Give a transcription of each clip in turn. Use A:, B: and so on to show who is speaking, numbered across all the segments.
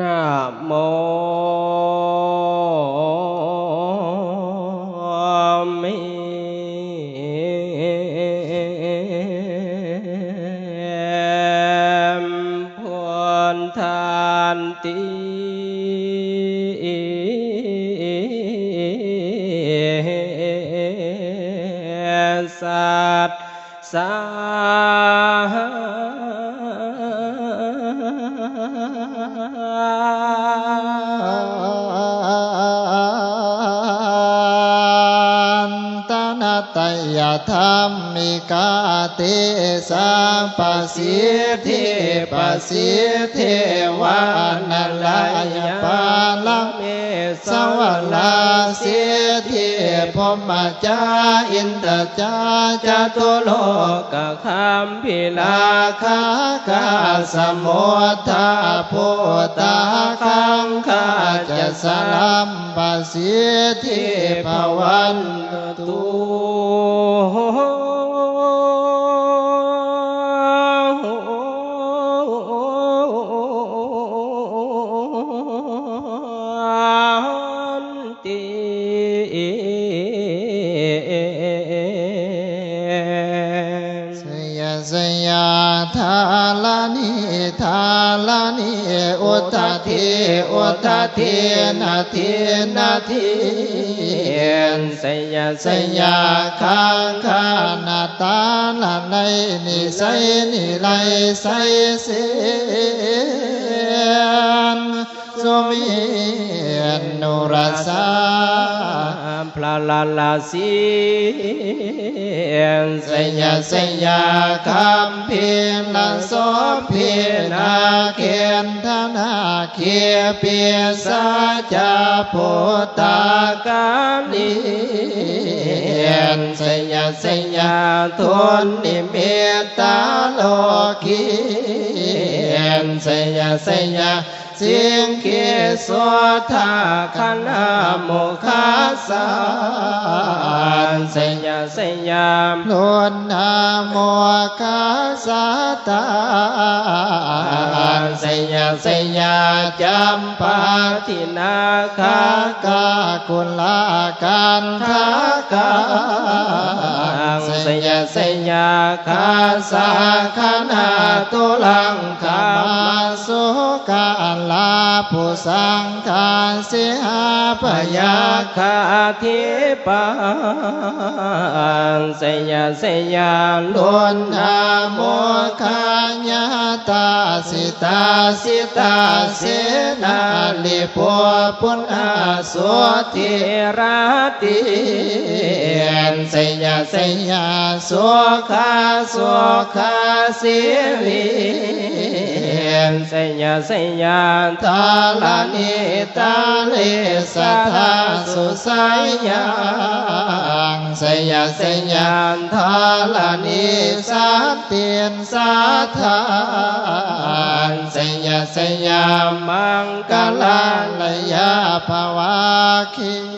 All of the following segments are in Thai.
A: นะ ธรรมิกาติสัมปสิทธิปสิทธิวานัลายปาลเมสวลาสิทธิพมจาอินทจาจตุโลกคัมพิลาคาคาสมุทาพุทธาคังคาจะสลัมปสิทธิภวันตุ ทธทินาทียนาทิสยสยาคังคานาตาลาในนิใสนิไลไสเสียนสุมีนุรสา พระลาลาสีสยสยาคำเพียรละสมเพียนาเขียนธนาเขียเปียสาจาโพุทธากาลีสยสยาทุนนิเมตตาโลกีสยสยา เสียงเกียสวทาคณะโมคาสานสยาสยามนวนนาโมคาสาตานสยาสยาจำปาทินาคากากุลาการคากา สยาสยาคาสาคณะตุลังคามาสุกาลาผู้สังฆาสิหาพยาคาทิปังสยาสยาลุนอาโมคาญาตาสิตาสิตาเสนาลิปวปุณอาสุธิราติสยาสยาาสุขาสุขาสิริสยาสยาทาลานิตาเลสัทธาสุสัยยังสยาสยาทาลานิสัตเตียนสัทธานสยาสยามังกลาลยาภวาคี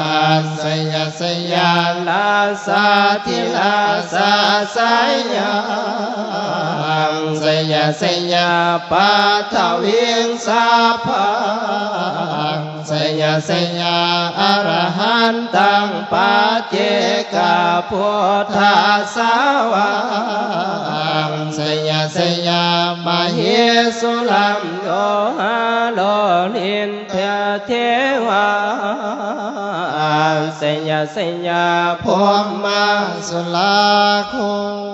A: สยาสยาลาสาธิลาสาสายยังสยาสยาปาทวิงสาพังสยาสยาอรหันตังปัจเจกาพุทธาสาวังสยาสยามเหสุลัมโยหาโลลิน สยาสยาพมมาสุลาคง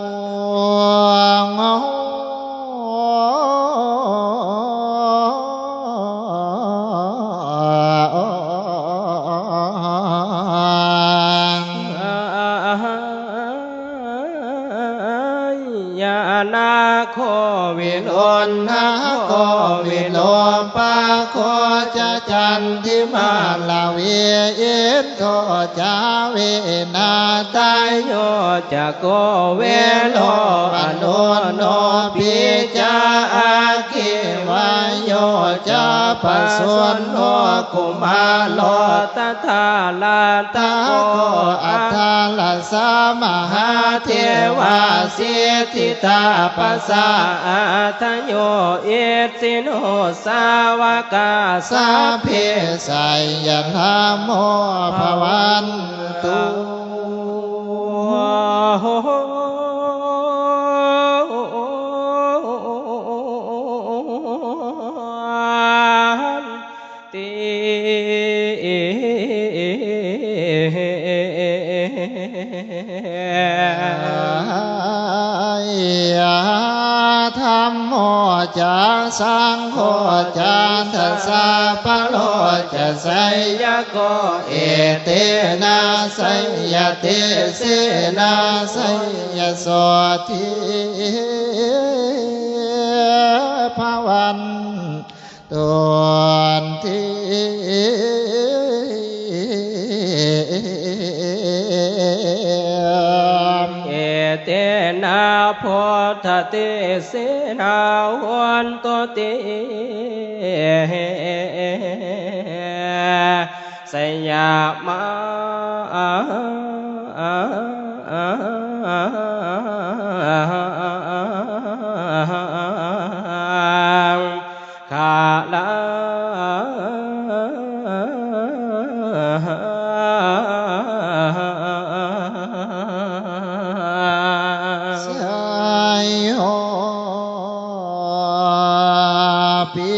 A: นาโควิโล
B: โอนนาโควิโลปาโคจะจันทิมาลาเวเอินโทจาเวนาตาย
A: โยจะโกเวโลอโนโนปิจาอาคิวา โยจะปัสสวนโนกุมาโลตถาลาตาโก
B: อั
A: อั
B: ฏฐาลาสามหาเทวาเส
A: สิ
B: ติ
A: ทิ
B: ตาปัส
A: สะสะอาทะโยเอสิโนสาวกา
B: สาเพสายยนาโมภวันตุ ธรรมโมจาสังโฆจาทัสสะปะโลจะไสยโกเอเตนะไสยเตเสนะไสยโสทิภวันตุน
A: เตนะโพธเตเสนาวันโตติสยามาา
B: ยโหปี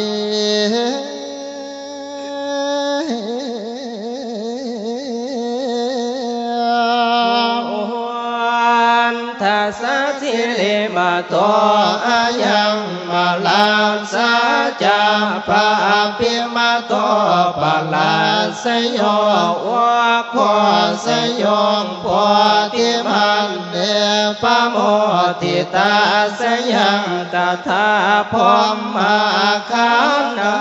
A: ทัสสะสิริมาโตอายังมาลาสาจาปะปิมาโตปะลาสโยวะโคสยงโพธิมันเด ปะโมติตาสยังตถาพรหมาคานา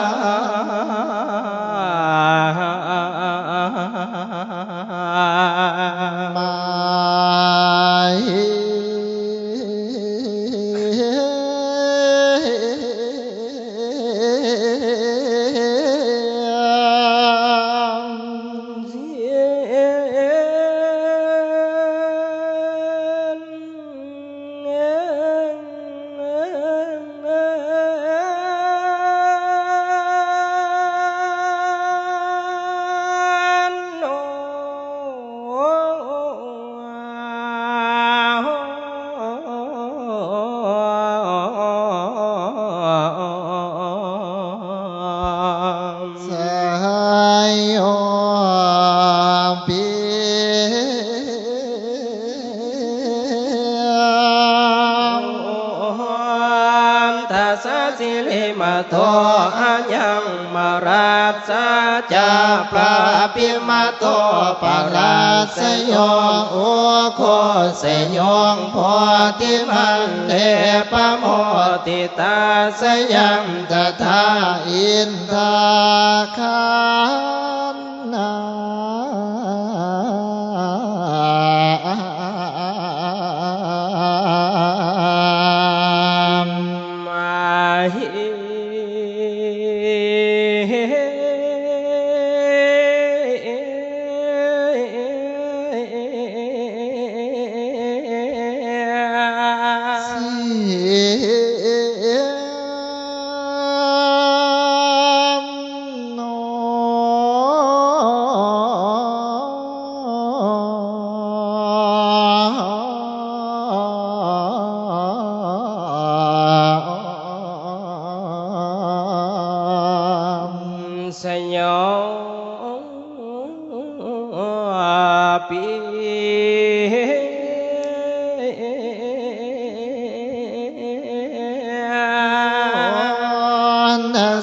B: ยั
A: งมาราชาจาปราปิมาโตปาราสยองโอโคสยองพอติมันเดปโมติตาสยัง
B: ตถาอินทาคา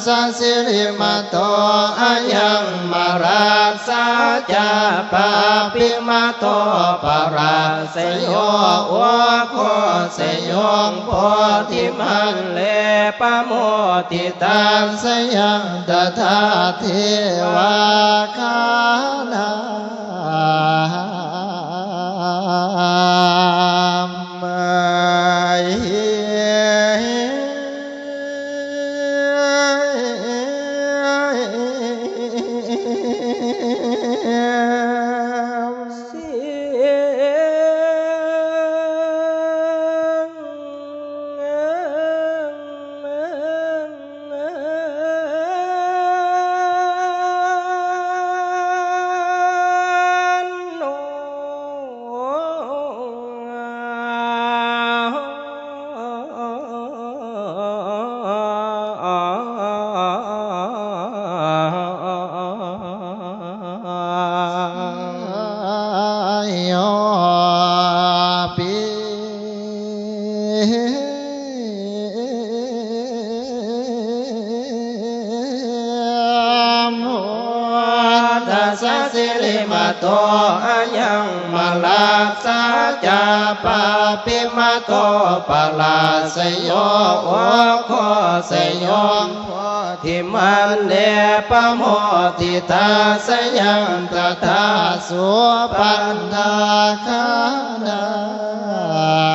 A: ส
B: สิริมาโตอายังมาราสาจาปาปิมาโตปราสยโยโอโคสยโยงโพธิมันเลปโมติตา
A: ตังสยังตถาเทวาคานา ปา
B: ปิมาโตปาลาสยโยโอโคสยโยทิมันเนปโมติตาสยังตถา
A: สุปันนาคานา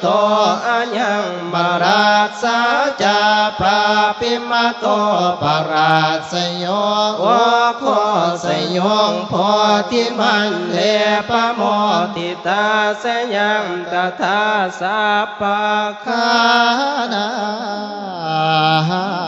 A: โต
B: อายังมาราสาจาปาปิมาโตปาราสโยโอโคสยงพอที่
A: มั
B: นเลปะโมติตาสยังตถาสัพพะ
A: คา
B: นา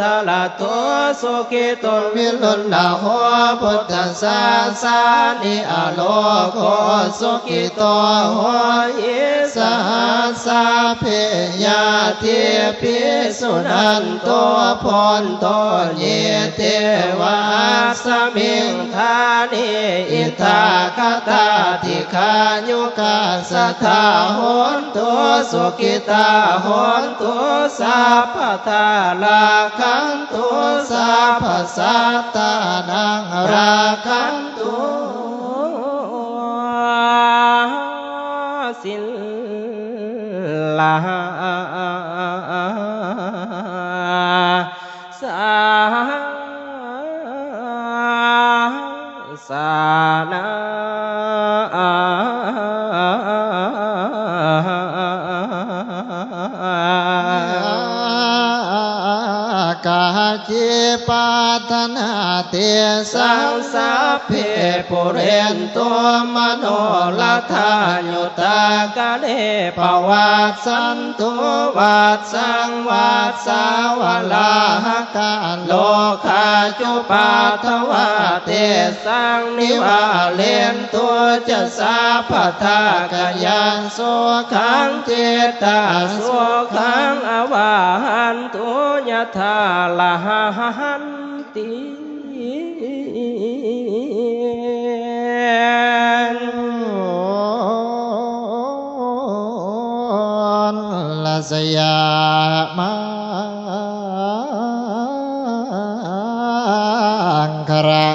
A: ทละ
B: ตัว
A: สุขิตนวิลุนนาหัวพุทธศาสนิอโลโกสุขิตหัวเย สหัสสะเพยาเทปิสุนันโตพรโตเยเทวาสมิงทานิอิทาคตาติคายุกาสทาหนตุสุกิตาหนตุสัพพทาลาคันตุสัพพสัตตานังราคันตุ สาสานา
B: กาจิปาทนา เต
A: สังสั
B: สั
A: พ
B: พ
A: เพปุเรนตั
B: ว
A: มโนลัทา
B: ธา
A: ยุตากะเลปวั
B: วั
A: ต
B: ต
A: สันตุวั
B: วั
A: ตสังวาวาตสา
B: ว
A: ลา
B: ลา
A: หกาโลคาจุปาทวาเต
B: เต
A: สังนิวาเลนตั
B: ว
A: จะสาพทา
B: ทาก
A: ยั
B: ง
A: โส
B: โส
A: ขังเจตาโส
B: ส
A: ขั
B: ขั
A: ง
B: ง
A: อวาหันตุยะธาลาหันติ
B: สยามังคระ